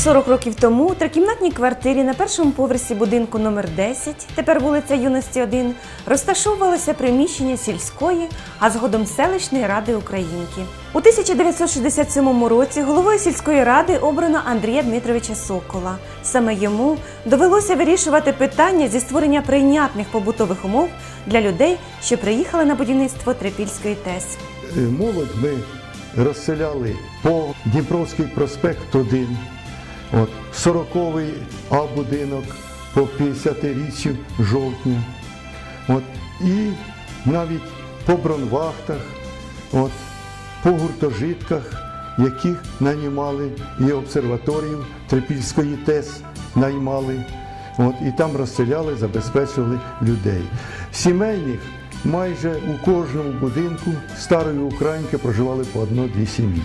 40 років тому у трикімнатній квартирі на першому поверсі будинку номер 10, тепер вулиця Юності 1, розташовувалося приміщення сільської, а згодом селищної ради Українки. У 1967 році головою сільської ради обрано Андрія Дмитровича Сокола. Саме йому довелося вирішувати питання зі створення прийнятних побутових умов для людей, що приїхали на будівництво Трипільської ТЕС. Молодь ми розселяли по Дніпровський проспект 1, от, 40-й А-будинок по 50-річчю жовтня. От, і навіть по бронвахтах, от, по гуртожитках, яких наймали і обсерваторію Трипільської ТЕС наймали. От, і там розселяли, забезпечували людей. Сімейних майже у кожному будинку старої українки проживали по одно-дві сім'ї.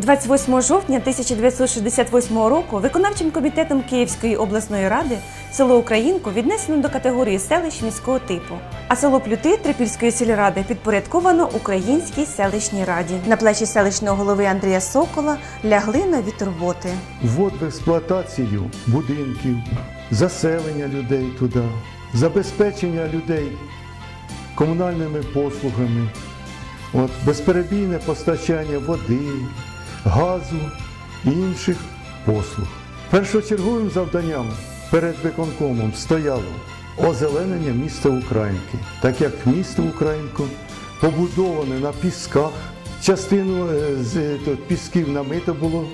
28 жовтня 1968 року виконавчим комітетом Київської обласної ради село Українку віднесено до категорії селищ міського типу, а село Плюти Трипільської сільради підпорядковано Українській селищній раді. На плечі селищного голови Андрія Сокола лягли нові турботи. Ввод в експлуатацію будинків, заселення людей туди, забезпечення людей комунальними послугами, от, безперебійне постачання води, газу і інших послуг. Першочерговим завданням перед виконкомом стояло озеленення міста Українки, так як місто Українку побудоване на пісках, частину е, з е, пісків намито було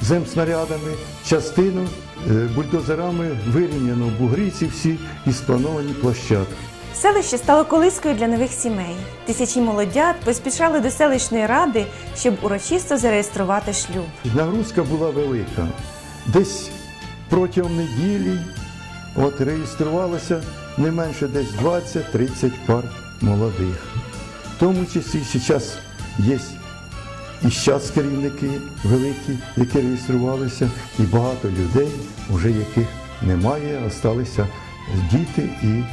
земснарядами, частину е, бульдозерами вирівняно бугріці всі і сплановані площадки. Селище стало колискою для нових сімей. Тисячі молодят поспішали до селищної ради, щоб урочисто зареєструвати шлюб. Нагрузка була велика. Десь протягом неділі от, реєструвалося не менше десь 20-30 пар молодих. В тому числі зараз є і зараз керівники великі, які реєструвалися, і багато людей, вже яких немає, залишилися діти і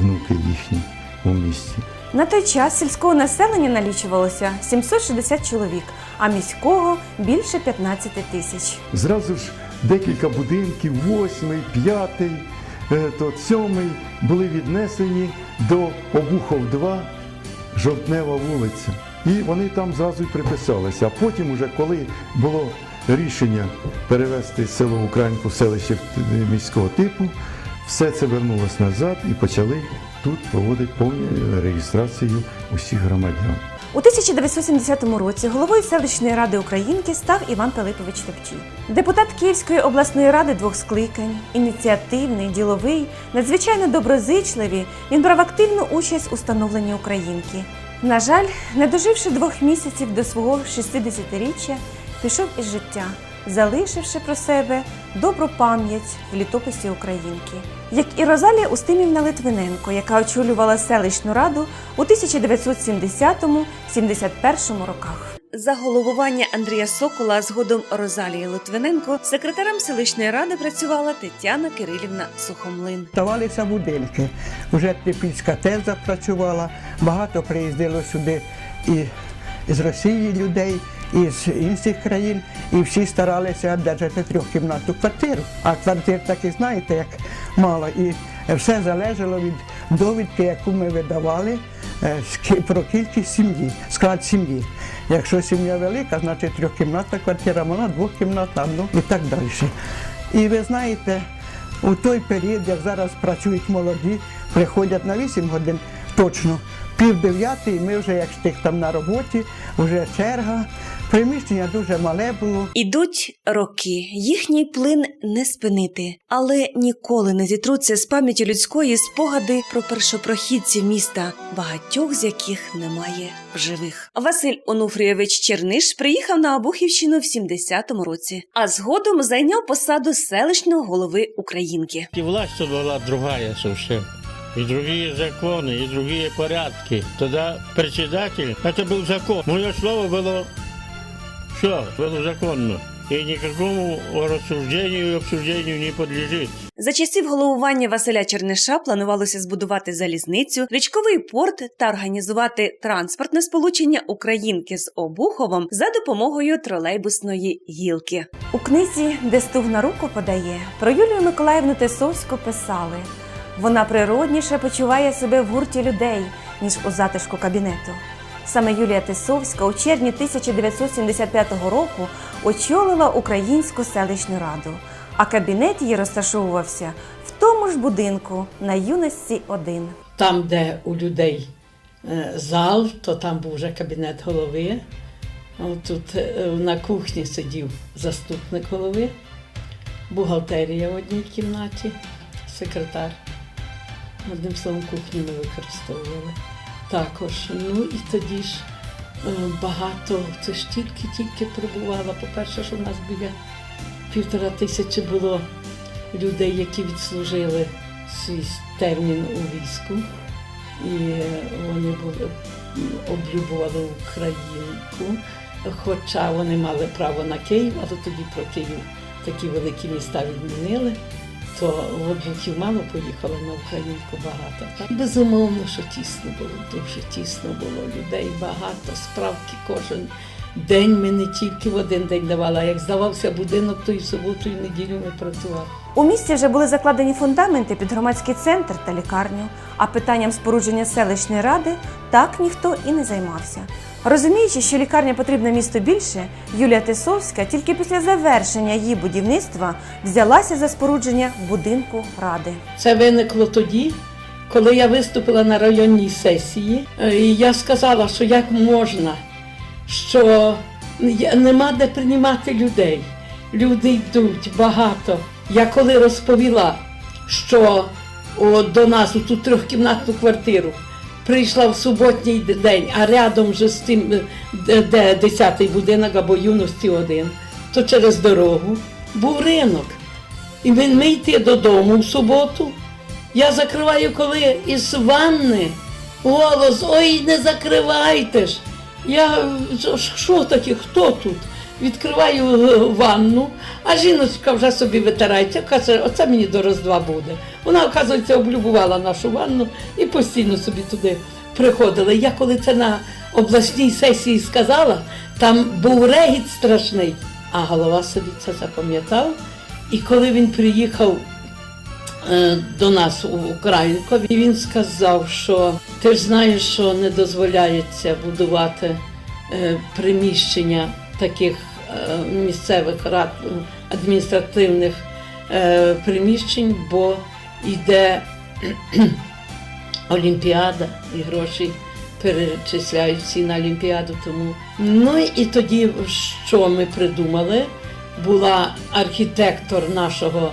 внуки їхні у місті. На той час сільського населення налічувалося 760 чоловік, а міського більше 15 тисяч. Зразу ж декілька будинків, восьмий, п'ятий, е, то сьомий були віднесені до Обухов 2, Жовтнева вулиця. І вони там зразу й приписалися. А потім, уже коли було рішення перевести село Українку в селище міського типу, все це вернулось назад і почали тут проводити повну реєстрацію усіх громадян. У 1970 році головою селищної ради Українки став Іван Пилипович Топчій. Депутат Київської обласної ради двох скликань, ініціативний, діловий, надзвичайно доброзичливий, він брав активну участь у становленні Українки. На жаль, не доживши двох місяців до свого 60-річчя, пішов із життя, залишивши про себе добру пам'ять в літописі Українки. Як і Розалія Устимівна Литвиненко, яка очолювала селищну раду у 1970-71 роках. За головування Андрія Сокола, згодом Розалії Литвиненко, секретарем селищної ради працювала Тетяна Кирилівна Сухомлин. Ставалися будинки. Уже Трипільська ТЕС запрацювала, багато приїздило сюди і з Росії людей, і з інших країн, і всі старалися одержати трьохкімнатну квартиру. А квартир таки знаєте, як мало. І все залежало від довідки, яку ми видавали е, про кількість сім'ї, склад сім'ї. Якщо сім'я велика, значить трьохкімнатна квартира, вона двохкімнатна, ну і так далі. І ви знаєте, у той період, як зараз працюють молоді, приходять на 8 годин точно. Пів дев'ятої ми вже як штик там на роботі, вже черга. Приміщення дуже мале було. Ідуть роки, їхній плин не спинити, але ніколи не зітруться з пам'яті людської спогади про першопрохідців міста, багатьох з яких немає в живих. Василь Онуфрійович Черниш приїхав на Обухівщину в 70-му році, а згодом зайняв посаду селищного голови Українки. И власть тут была другая совсем. И другие законы, и другие порядки. Тогда председатель, это был закон. Мое слово было все, было законно. И никакому рассуждению и обсуждению не подлежит. За часів головування Василя Черниша планувалося збудувати залізницю, річковий порт та організувати транспортне сполучення Українки з Обуховом за допомогою тролейбусної гілки. У книзі, де стуг на руку подає, про Юлію Миколаївну Тесовську писали. Вона природніше почуває себе в гурті людей, ніж у затишку кабінету. Саме Юлія Тисовська у червні 1975 року очолила Українську селищну раду, а кабінет її розташовувався в тому ж будинку на юності 1. Там, де у людей е, зал, то там був вже кабінет голови. Тут е, на кухні сидів заступник голови, бухгалтерія в одній кімнаті, секретар. Одним словом, кухню ми використовували. Також, ну і тоді ж е, багато, це ж тільки-тільки прибувало. По-перше, що в нас біля півтора тисячі було людей, які відслужили свій термін у війську. І вони були, облюбували Українку, хоча вони мали право на Київ, але тоді про Київ такі великі міста відмінили, то в обухів мало поїхало на Українку багато. Так? Безумовно, що тісно було, дуже тісно було людей, багато, справки кожен день ми не тільки в один день давали, а як здавався будинок, то і в суботу, і в неділю ми працювали. У місті вже були закладені фундаменти під громадський центр та лікарню, а питанням спорудження селищної ради так ніхто і не займався. Розуміючи, що лікарня потрібна місту більше, Юлія Тисовська тільки після завершення її будівництва взялася за спорудження будинку ради. Це виникло тоді, коли я виступила на районній сесії, е, і я сказала, що як можна, що нема де приймати людей. Люди йдуть багато. Я коли розповіла, що о, до нас у ту трьохкімнатну квартиру прийшла в суботній день, а рядом вже з тим, е, де, де 10-й будинок або юності один, то через дорогу був ринок. І він ми йти додому в суботу. Я закриваю, коли із ванни голос, ой, не закривайте ж. Я «Що- що таке, хто тут? Відкриваю е, ванну, а жіночка вже собі витирається, каже, оце мені до Роздва буде. Вона, оказується, облюбувала нашу ванну і постійно собі туди приходила. Я коли це на обласній сесії сказала, там був регіт страшний, а голова собі це запам'ятав. І коли він приїхав е, до нас у Українку, він сказав, що ти ж знаєш, що не дозволяється будувати е, приміщення таких місцевих рад е, адміністративних е, приміщень, бо йде Олімпіада і гроші перечисляють всі на Олімпіаду. Тому ну і тоді що ми придумали? Була архітектор нашого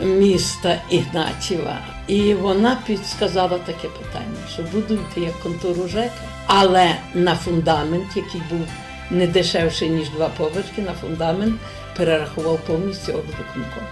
міста Ігнатєва, і вона підсказала таке питання, що будуйте як контору ЖЕКа, але на фундамент, який був не дешевший, ніж два поверхи, на фундамент перерахував повністю облвиконком.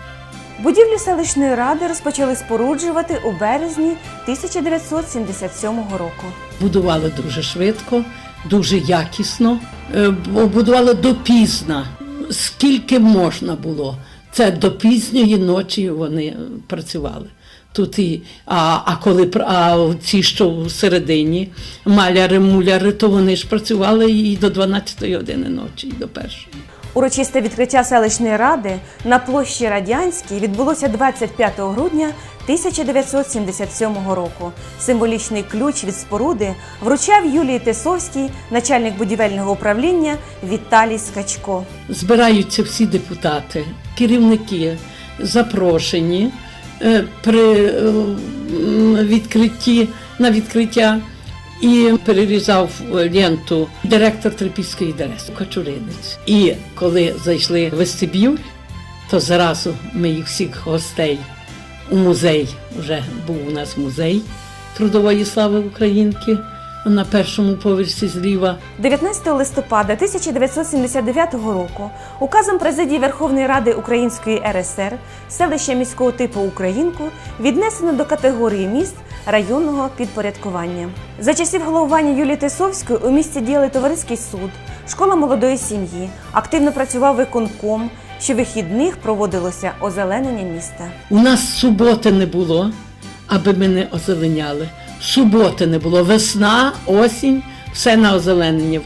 Будівлю селищної ради розпочали споруджувати у березні 1977 року. Будували дуже швидко, дуже якісно, е, будували допізно, скільки можна було. Це до пізньої ночі вони е, працювали. Тут і, а, а коли а ці, що всередині, маляри, муляри, то вони ж працювали і до 12-ї години ночі, і до першої. Урочисте відкриття селищної ради на площі Радянській відбулося 25 грудня 1977 року. Символічний ключ від споруди вручав Юлії Тисовській, начальник будівельного управління Віталій Скачко. збираються всі депутати, керівники запрошені при е, відкритті на відкриття. І перерізав ленту директор Трипільської ДРС Кочуринець. І коли зайшли в вестибюль, то зразу ми їх всіх гостей у музей. Вже був у нас музей трудової слави Українки на першому поверсі зліва. 19 листопада 1979 року указом президії Верховної Ради Української РСР селище міського типу Українку віднесено до категорії міст районного підпорядкування. За часів головування Юлії Тисовської у місті діяли товариський суд, школа молодої сім'ї, активно працював виконком, Щовихідних проводилося озеленення міста. У нас суботи не було, аби ми не озеленяли. Суботи не було. Весна, осінь, все на озеленення.